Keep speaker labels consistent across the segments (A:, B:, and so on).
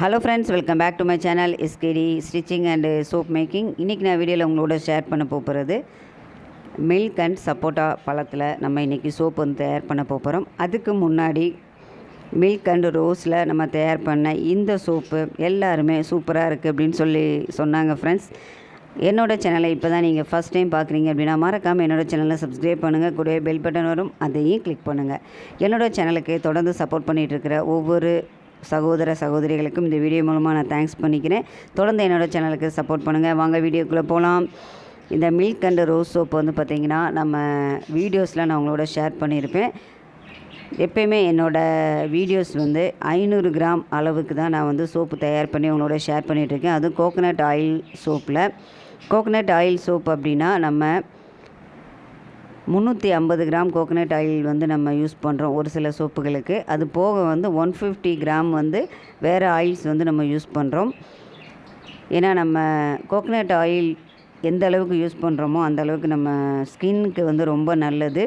A: Hello friends welcome back to my channel SKD stitching and soap making இன்றைக்கி நான் வீடியோவில் உங்களோட ஷேர் பண்ண போகிறது மில்க் அண்ட் சப்போட்டா பழத்தில் நம்ம இன்றைக்கி சோப் வந்து தயார் பண்ண போகிறோம் அதுக்கு முன்னாடி மில்க் அண்ட் ரோஸில் நம்ம தயார் பண்ண இந்த சோப்பு எல்லாருமே சூப்பராக இருக்குது அப்படின்னு சொல்லி சொன்னாங்க ஃப்ரெண்ட்ஸ் என்னோட சேனலை இப்போ தான் நீங்கள் ஃபஸ்ட் டைம் பார்க்குறீங்க அப்படின்னா மறக்காமல் என்னோட சேனலை சப்ஸ்கிரைப் பண்ணுங்கள் கூடவே பெல் பட்டன் வரும் அதையும் கிளிக் பண்ணுங்கள் என்னோட சேனலுக்கு தொடர்ந்து சப்போர்ட் பண்ணிகிட்டு இருக்கிற ஒவ்வொரு சகோதர சகோதரிகளுக்கும் இந்த வீடியோ மூலமாக நான் தேங்க்ஸ் பண்ணிக்கிறேன். தொடர்ந்து என்னோட சேனலுக்கு சப்போர்ட் பண்ணுங்கள் வாங்க வீடியோக்குள்ளே போகலாம் இந்த மில்க் அண்ட் ரோஸ் சோப்பு வந்து பார்த்திங்கன்னா நம்ம வீடியோஸில் நான் உங்களோட ஷேர் பண்ணியிருப்பேன். எப்பயுமே என்னோடய வீடியோஸ் வந்து ஐநூறு கிராம் அளவுக்கு தான் நான் வந்து சோப்பு தயார் பண்ணி உங்களோட ஷேர் பண்ணிகிட்ருக்கேன் அதுவும் கோகனட் ஆயில் சோப்பில் கோகனட் ஆயில் சோப் அப்படின்னா நம்ம முந்நூற்றி ஐம்பது கிராம் கோகனட் ஆயில் வந்து நம்ம யூஸ் பண்ணுறோம் ஒரு சில சோப்புகளுக்கு. அது போக வந்து ஒன் ஃபிஃப்டி கிராம் வந்து வேறு ஆயில்ஸ் வந்து நம்ம யூஸ் பண்ணுறோம் ஏன்னா நம்ம கோகனட் ஆயில் எந்த அளவுக்கு யூஸ் பண்ணுறோமோ அந்த அளவுக்கு நம்ம ஸ்கின்னுக்கு வந்து ரொம்ப நல்லது.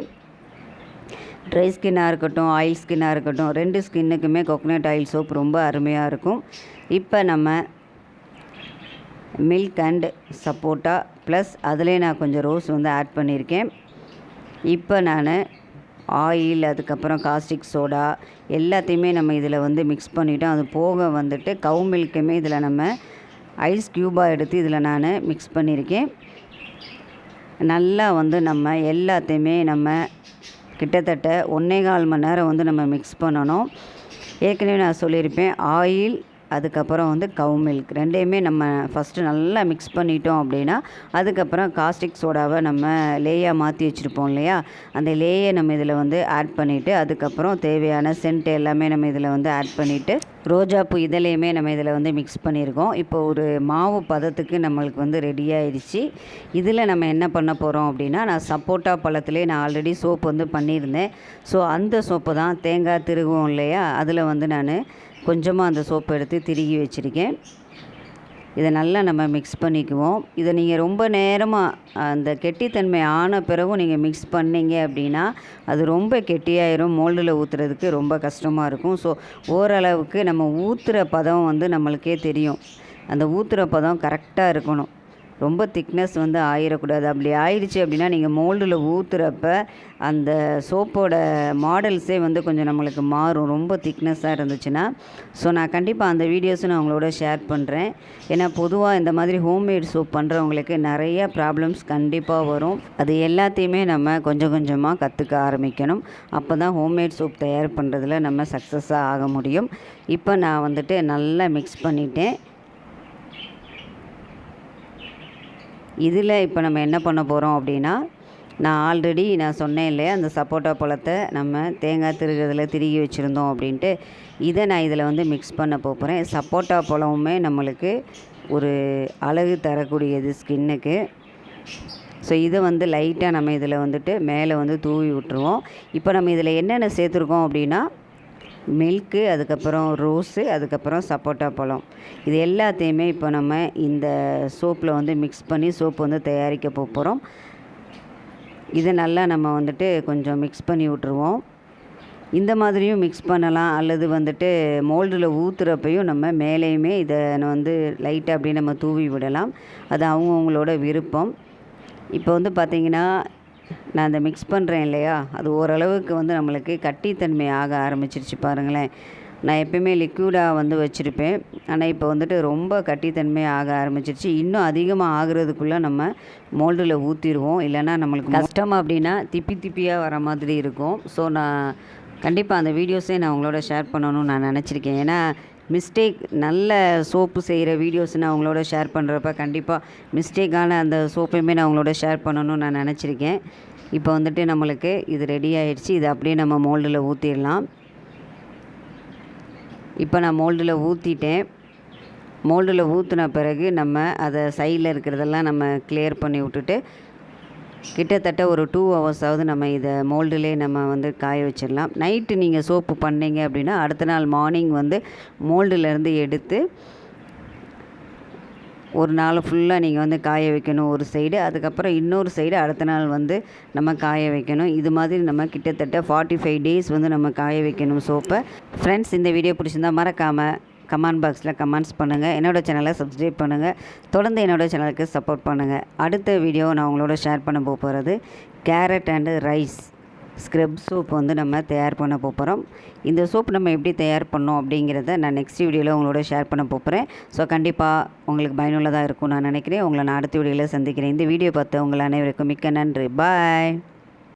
A: ட்ரை ஸ்கின்னாக இருக்கட்டும் ஆயில் ஸ்கின்னாக இருக்கட்டும் ரெண்டு ஸ்கின்னுக்குமே கோகனட் ஆயில் சோப் ரொம்ப அருமையாக இருக்கும். இப்போ நம்ம மில்க் அண்ட் சப்போட்டா ப்ளஸ் அதிலே நான் கொஞ்சம் ரோஸ் வந்து ஆட் பண்ணியிருக்கேன். இப்போ நான் ஆயில் அதுக்கப்புறம் காஸ்டிக் சோடா எல்லாத்தையுமே நம்ம இதில் வந்து மிக்ஸ் பண்ணிவிட்டோம் அது போக வந்துட்டு கவு மில்க்குமே இதில் நம்ம ஐஸ் க்யூபாக எடுத்து இதில் நான் மிக்ஸ் பண்ணியிருக்கேன். நல்லா வந்து நம்ம எல்லாத்தையுமே நம்ம கிட்டத்தட்ட ஒன்றே கால் மணி நேரம் வந்து நம்ம மிக்ஸ் பண்ணணும். ஏற்கனவே நான் சொல்லியிருப்பேன் ஆயில் அதுக்கப்புறம் வந்து கவு மில்க் ரெண்டையுமே நம்ம ஃபஸ்ட்டு நல்லா மிக்ஸ் பண்ணிட்டோம் அப்படின்னா அதுக்கப்புறம் காஸ்டிக் சோடாவை நம்ம லேயாக மாற்றி வச்சுருப்போம் இல்லையா? அந்த லேயை நம்ம இதில் வந்து ஆட் பண்ணிவிட்டு அதுக்கப்புறம் தேவையான சென்ட் எல்லாமே நம்ம இதில் வந்து ஆட் பண்ணிவிட்டு ரோஜாப்பூ இதழையுமே நம்ம இதில் வந்து மிக்ஸ் பண்ணியிருக்கோம் இப்போ ஒரு மாவு பதத்துக்கு நம்மளுக்கு வந்து ரெடி ஆயிடுச்சு. இதில் நம்ம என்ன பண்ண போகிறோம் அப்படின்னா நான் சப்போட்டா பழத்துலேயே நான் ஆல்ரெடி சோப்பு வந்து பண்ணியிருந்தேன். ஸோ அந்த சோப்பு தான் தேங்காய் திருகுவோம் இல்லையா? அதில் வந்து நான் கொஞ்சமாக அந்த சோப்பு எடுத்து திருகி வச்சுருக்கேன். இதை நல்லா நம்ம மிக்ஸ் பண்ணிக்குவோம். இதை நீங்கள் ரொம்ப நேரமாக அந்த கெட்டித்தன்மை ஆன பிறகும் நீங்கள் மிக்ஸ் பண்ணீங்க அப்படின்னா அது ரொம்ப கெட்டியாயிரும். மோல்டில் ஊற்றுறதுக்கு ரொம்ப கஷ்டமாக இருக்கும். ஸோ ஓரளவுக்கு நம்ம ஊற்றுற பதம் வந்து நம்மளுக்கே தெரியும். அந்த ஊற்றுற பதம் கரெக்டாக இருக்கணும். ரொம்ப திக்னஸ் வந்து ஆயிடக்கூடாது அப்படி ஆயிடுச்சு அப்படின்னா நீங்கள் மோல்டில் ஊற்றுறப்ப அந்த சோப்போட மாடல்ஸே வந்து கொஞ்சம் நம்மளுக்கு மாறும். ரொம்ப திக்னஸ்ஸாக இருந்துச்சுன்னா. ஸோ நான் கண்டிப்பாக அந்த வீடியோஸும் நான் உங்களோட ஷேர் பண்ணுறேன் ஏன்னா பொதுவாக இந்த மாதிரி ஹோம்மேட் சோப் பண்ணுறவங்களுக்கு நிறைய ப்ராப்ளம்ஸ் கண்டிப்பாக வரும். அது எல்லாத்தையுமே நம்ம கொஞ்சம் கொஞ்சமாக கற்றுக்க ஆரம்பிக்கணும். அப்போ தான் ஹோம்மேட் சோப் தயார் பண்ணுறதுல நம்ம சக்ஸஸாக ஆக முடியும். இப்போ நான் வந்துட்டு நல்லா மிக்ஸ் பண்ணிட்டேன். இதில் இப்போ நம்ம என்ன பண்ண போகிறோம் அப்படின்னா நான் ஆல்ரெடி நான் சொன்னேன் இல்லையா அந்த சப்போட்டா பழத்தை நம்ம தேங்காய் திருகிறதுல திருகி வச்சுருந்தோம் அப்படின்ட்டு இதை நான் இதில் வந்து மிக்ஸ் பண்ண போகிறேன். சப்போட்டா பழமுமே நம்மளுக்கு ஒரு அழகு தரக்கூடியது ஸ்கின்னுக்கு ஸோ இதை வந்து லைட்டாக நம்ம இதில் வந்துட்டு மேலே வந்து தூவி விட்டுருவோம். இப்போ நம்ம இதில் என்னென்ன சேர்த்துருக்கோம் அப்படின்னா மில்க்கு அதுக்கப்புறம் ரோஸு அதுக்கப்புறம் சப்போட்டா பழம். இது எல்லாத்தையுமே இப்போ நம்ம இந்த சோப்பில் வந்து மிக்ஸ் பண்ணி சோப்பு வந்து தயாரிக்க போகிறோம் இதை நல்லா நம்ம வந்துட்டு கொஞ்சம் மிக்ஸ் பண்ணி விட்ருவோம் இந்த மாதிரியும் மிக்ஸ் பண்ணலாம். அல்லது வந்துட்டு மோல்டில் ஊற்றுறப்பையும் நம்ம மேலேயுமே இதை வந்து லைட்டாக அப்படியே நம்ம தூவி விடலாம். அது அவங்கவுங்களோட விருப்பம். இப்போ வந்து பார்த்திங்கன்னா நான் அந்த மிக்ஸ் பண்ணுறேன் இல்லையா? அது ஓரளவுக்கு வந்து நம்மளுக்கு கட்டித்தன்மை ஆக ஆரம்பிச்சிருச்சு பாருங்களேன். நான் எப்பயுமே லிக்விடாக வந்து வச்சுருப்பேன். ஆனால் இப்போ வந்துட்டு ரொம்ப கட்டித்தன்மை ஆக ஆரம்பிச்சிருச்சு. இன்னும் அதிகமாக ஆகுறதுக்குள்ளே நம்ம மோல்டில் ஊற்றிடுவோம் இல்லைன்னா நம்மளுக்கு கஷ்டம் அப்படின்னா திப்பி திப்பியாக வர மாதிரி இருக்கும். ஸோ நான் கண்டிப்பாக அந்த வீடியோஸே நான் உங்களோட ஷேர் பண்ணணும்னு நான் நினச்சிருக்கேன். ஏன்னா மிஸ்டேக் நல்ல சோப்பு செய்கிற வீடியோஸ் நான் அவங்களோட ஷேர் பண்ணுறப்ப கண்டிப்பாக மிஸ்டேக்கான அந்த சோப்பையுமே நான் அவங்களோட ஷேர் பண்ணணும்னு நான் நினச்சிருக்கேன். இப்போ வந்துட்டு நம்மளுக்கு இது ரெடி ஆயிடுச்சு. இதை அப்படியே நம்ம மோல்டில் ஊற்றிடலாம் இப்போ நான் மோல்டில் ஊற்றிட்டேன் மோல்டில் ஊற்றின பிறகு நம்ம அதை சைடில் இருக்கிறதெல்லாம் நம்ம கிளியர் பண்ணி விட்டுட்டு கிட்டத்தட்ட ஒரு டூ ஹவர்ஸாவது நம்ம இதை மோல்டுலே நம்ம வந்து காய வச்சிடலாம். நைட்டு நீங்கள் சோப்பு பண்ணீங்க அப்படின்னா அடுத்த நாள் மார்னிங் வந்து மோல்டுலேருந்து எடுத்து ஒரு நாள் ஃபுல்லாக நீங்கள் வந்து காய வைக்கணும் ஒரு சைடு அதுக்கப்புறம் இன்னொரு சைடு அடுத்த நாள் வந்து நம்ம காய வைக்கணும். இது மாதிரி நம்ம கிட்டத்தட்ட ஃபார்ட்டி ஃபைவ் டேஸ் வந்து நம்ம காய வைக்கணும் சோப்பை ஃப்ரெண்ட்ஸ் இந்த வீடியோ பிடிச்சிருந்தா மறக்காமல் கமெண்ட் பாக்ஸில் கமெண்ட்ஸ் பண்ணுங்கள் என்னோடய சேனலை சப்ஸ்கிரைப் பண்ணுங்கள் தொடர்ந்து என்னோடய சேனலுக்கு சப்போர்ட் பண்ணுங்கள் அடுத்த வீடியோ நான் உங்களோட ஷேர் பண்ண போகிறது carrot and rice scrub soap வந்து நம்ம தயார் பண்ண போகிறோம் இந்த சூப் நம்ம எப்படி தயார் பண்ணோம் அப்படிங்கிறத நான் நெக்ஸ்ட் வீடியோவில் உங்களோட ஷேர் பண்ண போகிறேன் ஸோ கண்டிப்பாக உங்களுக்கு பயனுள்ளதாக இருக்கும் நான் நினைக்கிறேன். உங்களை நான் அடுத்த வீடியோவில் சந்திக்கிறேன். இந்த வீடியோ பார்த்து உங்கள் அனைவருக்கும் மிக்க நன்றி. பாய்